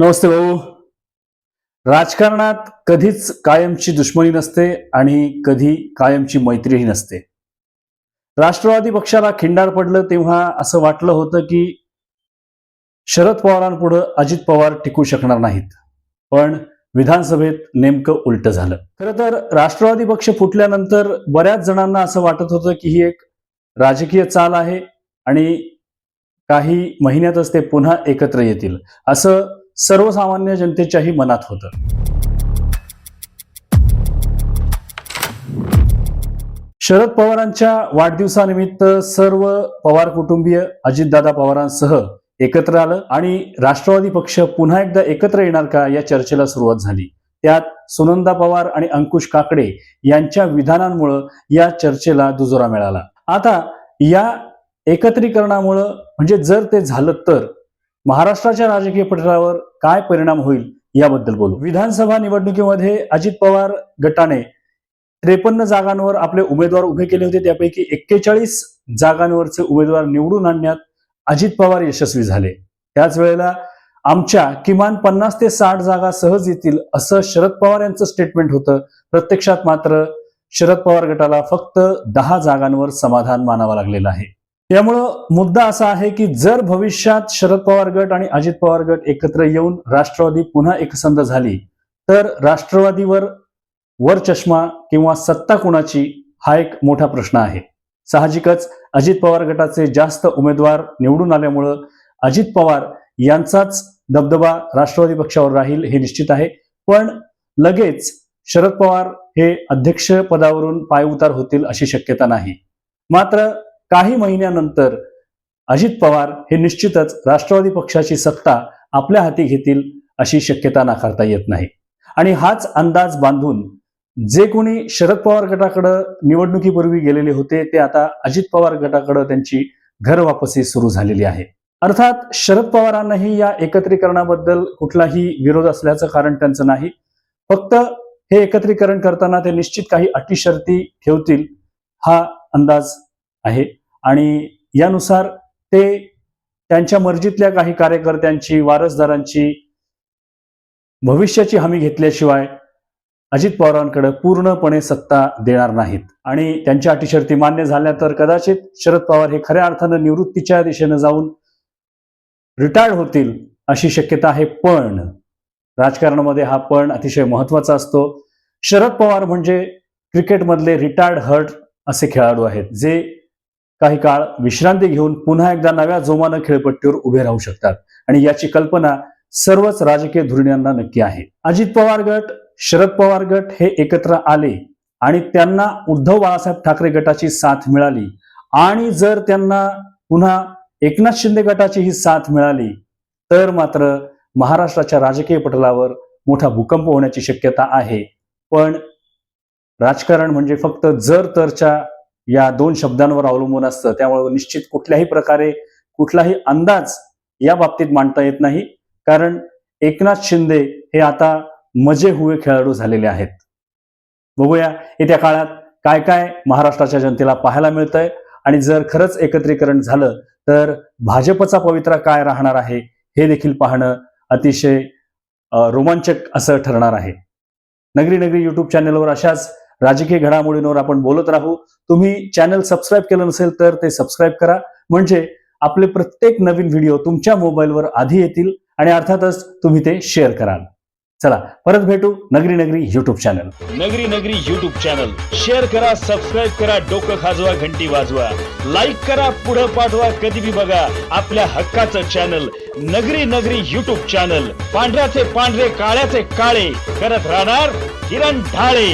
नमस्ते भाऊ. राजकारणात कधीच कायमची दुश्मनी नसते आणि कधी कायमची मैत्रीही नसते. राष्ट्रवादी पक्षाला खिंडार पडलं तेव्हा असं वाटलं होतं की शरद पवारांपुढं अजित पवार टिकू शकणार नाहीत. पण विधानसभेत नेमकं उलट झालं. खरं तर राष्ट्रवादी पक्ष फुटल्यानंतर बऱ्याच जणांना असं वाटत होतं की ही एक राजकीय चाल आहे आणि काही महिन्यातच ते पुन्हा एकत्र येतील. असं सर्वसामान्य जनतेच्याही मनात होतं. शरद पवारांच्या वाढदिवसानिमित्त सर्व पवार कुटुंबीय अजितदादा पवारांसह एकत्र आलं आणि राष्ट्रवादी पक्ष पुन्हा एकदा एकत्र येणार का या चर्चेला सुरुवात झाली. त्यात सुनंदा पवार आणि अंकुश काकडे यांच्या विधानांमुळं या चर्चेला दुजोरा मिळाला. आता या एकत्रीकरणामुळं म्हणजे जर ते झालं तर महाराष्ट्राच्या राजकीय पटलावर काय परिणाम होईल याबद्दल बोलू. विधानसभा निवडणुकीमध्ये अजित पवार गटाने त्रेपन्न जागांवर आपले उमेदवार उभे केले होते. त्यापैकी एक्केचाळीस जागांवरचे उमेदवार निवडून आणण्यात अजित पवार यशस्वी झाले. त्याच वेळेला आमच्या किमान पन्नास ते साठ जागा सहज येतील असं शरद पवार यांचं स्टेटमेंट होतं. प्रत्यक्षात मात्र शरद पवार गटाला फक्त दहा जागांवर समाधान मानावं लागलेलं आहे. त्यामुळं मुद्दा असा आहे की जर भविष्यात शरद पवार गट आणि अजित पवार गट एकत्र येऊन राष्ट्रवादी पुन्हा एकसंध झाली तर राष्ट्रवादीवर वर चष्मा किंवा सत्ता कुणाची हा एक मोठा प्रश्न आहे. साहजिकच अजित पवार गटाचे जास्त उमेदवार निवडून आल्यामुळं अजित पवार यांचाच दबदबा राष्ट्रवादी पक्षावर राहील हे निश्चित आहे. पण लगेच शरद पवार हे अध्यक्ष पदावरून पायउतार होतील अशी शक्यता नाही. मात्र काही महिन्यानंतर अजित पवार हे निश्चितच राष्ट्रवादी पक्षाची सत्ता आपल्या हाती घेतील अशी शक्यता नाकारता येत नाही. आणि हाच अंदाज बांधून जे कोणी शरद पवार गटाकडं निवडणुकीपूर्वी गेलेले होते ते आता अजित पवार गटाकडं त्यांची घर वापसी सुरू झालेली आहे. अर्थात शरद पवारांनाही या एकत्रीकरणाबद्दल कुठलाही विरोध असल्याचं कारण त्यांचं नाही. फक्त हे एकत्रीकरण करताना ते निश्चित काही अटी शर्ती ठेवतील हा अंदाज आहे. आणि यानुसार ते त्यांच्या मर्जीतल्या काही कार्यकर्त्यांची वारसदारांची भविष्याची हमी घेतल्याशिवाय अजित पवारांकडे पूर्णपणे सत्ता देणार नाहीत. आणि त्यांच्या अटी शर्ती मान्य झाल्या तर कदाचित शरद पवार हे खऱ्या अर्थानं निवृत्तीच्या दिशेनं जाऊन रिटायर्ड होतील अशी शक्यता आहे. पण राजकारणामध्ये हा पण अतिशय महत्त्वाचा असतो. शरद पवार म्हणजे क्रिकेटमधले रिटायर्ड हर्ट असे खेळाडू आहेत जे काही काळ विश्रांती घेऊन पुन्हा एकदा नव्या जोमानं खेळपट्टीवर उभे राहू शकतात. आणि याची कल्पना सर्वच राजकीय धुरीणांना नक्की आहे. अजित पवार गट शरद पवार गट हे एकत्र आले आणि त्यांना उद्धव बाळासाहेब ठाकरे गटाची साथ मिळाली. आणि जर त्यांना पुन्हा एकनाथ शिंदे गटाची ही साथ मिळाली तर मात्र महाराष्ट्राच्या राजकीय पटलावर मोठा भूकंप होण्याची शक्यता आहे. पण राजकारण म्हणजे फक्त जर तरच्या या दोन शब्दांवर अवलंबून असतं. त्यामुळे निश्चित कुठल्याही प्रकारे कुठलाही अंदाज या बाबतीत मांडता येत नाही. कारण एकनाथ शिंदे हे आता मजे हुए खेळाडू झालेले आहेत. बघूया येत्या काळात काय काय महाराष्ट्राच्या जनतेला पाहायला मिळतंय. आणि जर खरंच एकत्रीकरण झालं तर भाजपचा पवित्रा काय राहणार आहे हे देखील पाहणं अतिशय रोमांचक असं ठरणार आहे. नगरी नगरी युट्यूब चॅनलवर अशाच राजकीय घडामोडींवर आपण बोलत राहू. तुम्ही चॅनल सबस्क्राईब केलं नसेल तर ते सबस्क्राईब करा. म्हणजे आपले प्रत्येक नवीन व्हिडिओ तुमच्या मोबाईलवर आधी येतील आणि अर्थातच तुम्ही ते शेअर कराल. चला परत भेटू नगरी नगरी YouTube channel Nagari Nagari YouTube channel share करा सबस्क्राईब करा डोकं खाजवा घंटी वाजवा. लाईक करा पुढं पाठवा कधी बी बघा आपल्या हक्काचं चॅनल नगरी नगरी युट्यूब चॅनल पांढऱ्याचे पांढरे काळ्याचे काळे. करत राहणार किरण ढाळे.